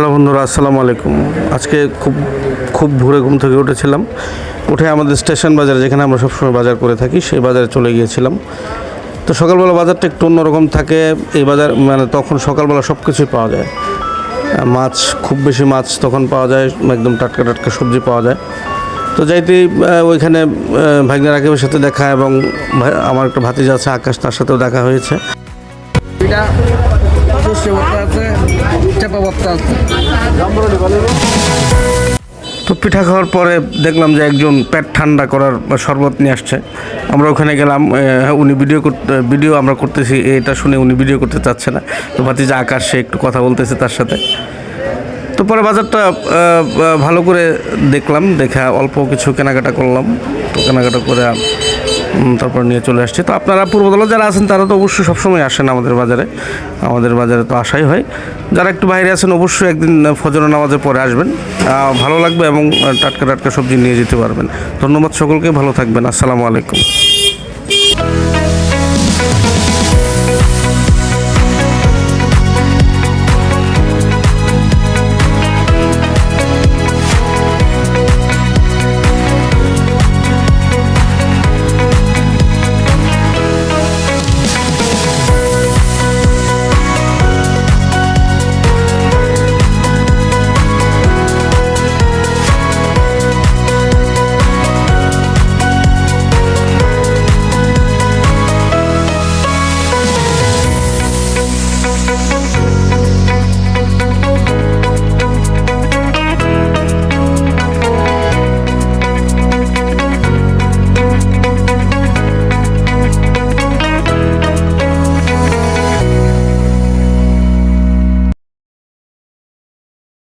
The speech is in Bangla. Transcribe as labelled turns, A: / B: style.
A: হ্যালো বন্ধুরা আসসালামু আলাইকুম। আজকে খুব খুব ভোরে ঘুম থেকে উঠেছিলাম। উঠে আমাদের স্টেশন বাজার যেখানে আমরা সবসময় বাজার করে থাকি সেই বাজারে চলে গিয়েছিলাম। তো সকালবেলা বাজারটা একটু অন্যরকম থাকে। এই বাজার মানে তখন সকালবেলা সব কিছুই পাওয়া যায়। মাছ খুব বেশি মাছ তখন পাওয়া যায় একদম টাটকা টাটকা সবজি পাওয়া যায়। তো যাইতেই ওইখানে আহ, ভাগ্নের রাকিবের সাথে দেখা এবং আমার একটা ভাতিজা আছে আকাশ তার সাথেও দেখা হয়েছে।
B: সর্ষে আছে, চাপা আছে।
A: তো পিঠা খাওয়ার পরে দেখলাম যে একজন পেট ঠান্ডা করার শরবত নিয়ে আসছে। আমরা ওখানে গেলাম উনি ভিডিও করতে ভিডিও আমরা করতেছি, এটা শুনে উনি ভিডিও করতে চাচ্ছে না। তো ভাতিজা আকাশ, সে একটু কথা বলতেছে তার সাথে। তো পরে বাজারটা ভালো করে দেখলাম, দেখা অল্প কিছু কেনাকাটা করলাম। তো কেনাকাটা করে তারপর নিয়ে চলে আসছি। তো আপনারা পূর্বদলা যারা আছেন, তারা তো অবশ্যই সবসময় আসেন আমাদের বাজারে। আমাদের বাজারে তো আসাই হয়। যারা একটু বাইরে আছেন, অবশ্যই একদিন ফজর নামাজের পরে আসবেন। ভালো লাগবে এবং টাটকা টাটকা সবজি নিয়ে যেতে পারবেন। ধন্যবাদ সকলকে, ভালো থাকবেন। আসসালামু আলাইকুম।